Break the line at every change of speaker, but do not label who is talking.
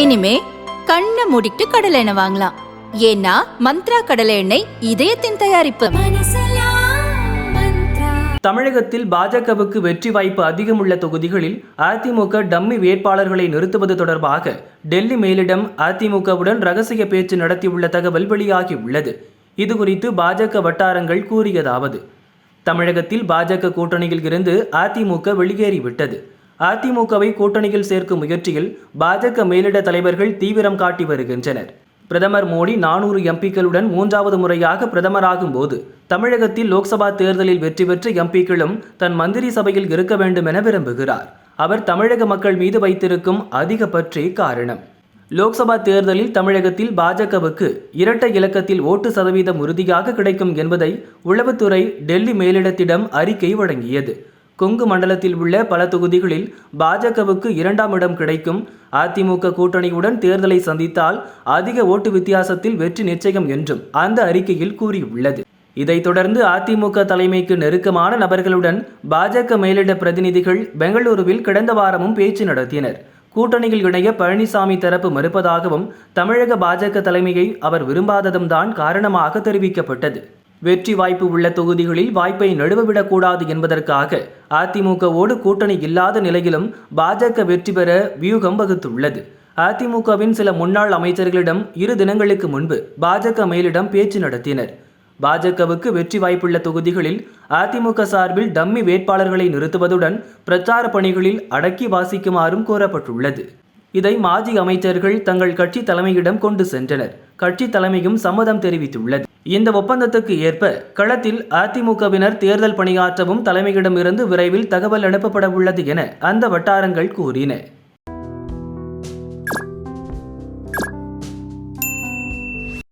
இனிமே கண்ணை மூடிட்டு கடலை எண்ணெய் வாங்கலாம். ஏன்னா மந்த்ரா கடலை எண்ணெய் இதயத்தின் தயாரிப்பு.
தமிழகத்தில் பாஜகவுக்கு வெற்றி வாய்ப்பு அதிகமுள்ள தொகுதிகளில் அதிமுக டம்மி வேட்பாளர்களை நிறுத்துவது தொடர்பாக டெல்லி மேலிடம் அதிமுகவுடன் ரகசிய பேச்சு நடத்தியுள்ள தகவல் வெளியாகியுள்ளது. இதுகுறித்து பாஜக வட்டாரங்கள் கூறியதாவது தமிழகத்தில் பாஜக கூட்டணியில் இருந்து அதிமுக வெளியேறிவிட்டது. அதிமுகவை கூட்டணியில் சேர்க்கும் முயற்சியில் பாஜக மேலிட தலைவர்கள் தீவிரம் காட்டி வருகின்றனர். பிரதமர் மோடி நானூறு எம்பிக்களுடன் மூன்றாவது முறையாக பிரதமராகும் போது தமிழகத்தில் லோக்சபா தேர்தலில் வெற்றி பெற்ற எம்பிக்களும் தன் மந்திரி சபையில் இருக்க வேண்டும் என விரும்புகிறார். அவர் தமிழக மக்கள் மீது வைத்திருக்கும் அதிக பற்றி காரணம். லோக்சபா தேர்தலில் தமிழகத்தில் பாஜகவுக்கு இரட்டை இலக்கத்தில் ஓட்டு சதவீதம் உறுதியாக கிடைக்கும் என்பதை உளவுத்துறை டெல்லி மேலிடத்திடம் அறிக்கை வழங்கியது. கொங்கு மண்டலத்தில் உள்ள பல தொகுதிகளில் பாஜகவுக்கு இரண்டாம் இடம் கிடைக்கும். அதிமுக கூட்டணியுடன் தேர்தலை சந்தித்தால் அதிக ஓட்டு வித்தியாசத்தில் வெற்றி நிச்சயம் என்றும் அந்த அறிக்கையில் கூறியுள்ளது. இதைத் தொடர்ந்து அதிமுக தலைமைக்கு நெருக்கமான நபர்களுடன் பாஜக மேலிட பிரதிநிதிகள் பெங்களூருவில் கடந்த வாரமும் பேச்சு நடத்தினர். கூட்டணியில் இணைய பழனிசாமி தரப்பு மறுப்பதாகவும் தமிழக பாஜக தலைமையை அவர் விரும்பாததும் தான் காரணமாக தெரிவிக்கப்பட்டது. வெற்றி வாய்ப்பு உள்ள தொகுதிகளில் வாய்ப்பை நழுவவிடக்கூடாது என்பதற்காக அதிமுகவோடு கூட்டணி இல்லாத நிலையிலும் பாஜக வெற்றி பெற வியூகம் வகுத்துள்ளது. அதிமுகவின் சில முன்னாள் அமைச்சர்களிடம் இரு தினங்களுக்கு முன்பு பாஜக மேலிடம் பேச்சு நடத்தினர். பாஜகவுக்கு வெற்றி வாய்ப்புள்ள தொகுதிகளில் அதிமுக சார்பில் டம்மி வேட்பாளர்களை நிறுத்துவதுடன் பிரச்சார பணிகளில் அடக்கி வாசிக்குமாறும் கோரப்பட்டுள்ளது. இதை மாஜி அமைச்சர்கள் தங்கள் கட்சி தலைமையிடம் கொண்டு சென்றனர். கட்சி தலைமையும் சம்மதம் தெரிவித்துள்ளது. இந்த ஒப்பந்தத்துக்கு ஏற்ப களத்தில் அதிமுகவினர் தேர்தல் பணியாற்றவும் தலைமையிடமிருந்து விரைவில் தகவல் அனுப்பப்பட உள்ளது என அந்த வட்டாரங்கள் கூறின.